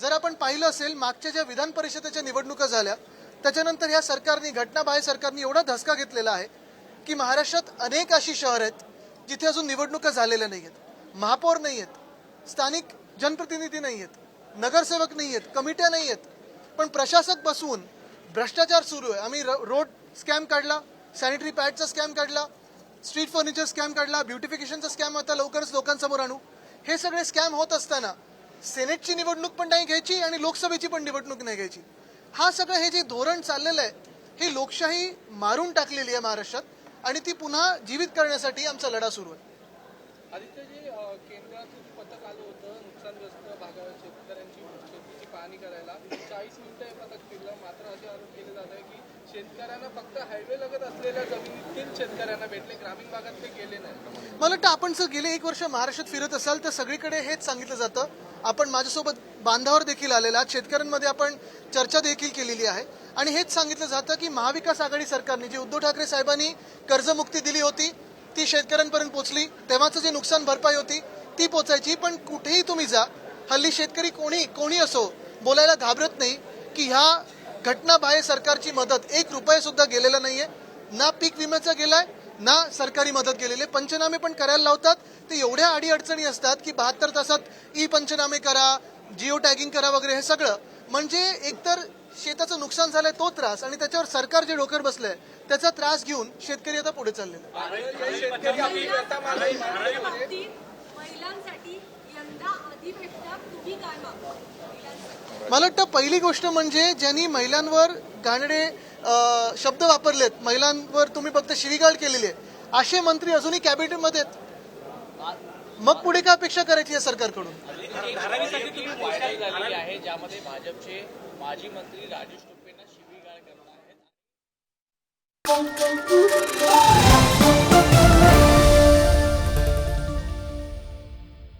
जर आपण पाहिलं असेल मागच्या ज्या विधान परिषदेच्या निवडणुका झाल्या त्याच्यानंतर ह्या सरकारने घटनाबाह्य सरकारने एवढा धसका घेतलेला आहे की महाराष्ट्रात अनेक अशी शहर आहेत जिथे अजून निवडणुका झालेल्या नाही आहेत. महापौर नाही आहेत स्थानिक जनप्रतिनिधी नाही आहेत नगरसेवक नाही आहेत कमिट्या नाही आहेत. पण प्रशासक बसवून भ्रष्टाचार सुरू आहे. आम्ही रोड स्कॅम काढला सॅनिटरी पॅडचा स्कॅम काढला स्ट्रीट फर्निचर स्कॅम काढला ब्युटिफिकेशनचा स्कॅम आता लवकरच लोकांसमोर आणू. हे सगळे स्कॅम होत असताना सेनेटची निवडणूक पण नाही घ्यायची आणि लोकसभेची पण निवडणूक नाही घ्यायची. हा सगळं हे जे धोरण चाललेलं आहे हे लोकशाही मारून टाकलेली आहे महाराष्ट्रात आणि ती पुन्हा जीवित करण्यासाठी आमचा लढा सुरू आहे. आदित्यजी अ, पथक आलं होतं नुकसानग्रस्त भागावर शेतकऱ्यांची शेतीची पाहणी करायला चाळीस मिनिटं हे पथक फिरलं. मात्र असे आरोप केले जात आहे की शेतकऱ्यांना फक्त हायवे लगत असलेल्या जमिनीतील शेतकऱ्यांना भेटले. ग्रामीण भागात ते गेले नाही. मला वाटतं आपण जर गेले एक वर्ष महाराष्ट्रात फिरत असाल तर सगळीकडे हेच सांगितलं जातं. आपण माझ्यासोबत बांधावर देखील आलेला आहात. शेतकऱ्यांमध्ये आपण चर्चा देखील केलेली आहे. आणि हेच सांगितलं जातं की महाविकास आघाडी सरकारने जी उद्धव ठाकरे साहेबांनी कर्जमुक्ती दिली होती ती शेतकऱ्यांपर्यंत पोचली तेव्हाचं जे नुकसान भरपाई होती ती पोचायची पण कुठेही तुम्ही जा हल्ली शेतकरी कोणी कोणी असो बोलायला घाबरत नाही की ह्या घटनाबाह्य सरकारची मदत एक रुपये सुद्धा गेलेला नाहीये ना पीक विम्याचा गेलाय ना सरकारी मदत गेलेले आहे. पंचनामे पण करायला लावतात ते एवढ्या अडीअडचणी असतात की बहात्तर तासात ई पंचनामे करा जिओ टॅगिंग करा वगैरे हे सगळं म्हणजे एकतर शेताचं नुकसान झालंय तो त्रास आणि त्याच्यावर सरकार जे डोक्यावर बसलंय त्याचा त्रास घेऊन शेतकरी आता पुढे चाललेला महिलांसाठी यंदा अधिवेशनात तुम्ही काय मागता? महिलांसाठी. मला वाटतं पहिली गोष्ट म्हणजे ज्यांनी महिलांवर घाणेरडे अं, शब्द वापरलेत महिलांवर तुम्ही फक्त शिवीगाळ केलेली आहे असे मंत्री अजूनही कॅबिनेटमध्ये आहेत. मग पुढे काय अपेक्षा करायची या सरकारकडून? धारावीसाठी तुम्ही व्हायरल झालेली आहे ज्यामध्ये भाजपचे माजी मंत्री राजेश टोपेंना शिवीगाळ करत आहेत.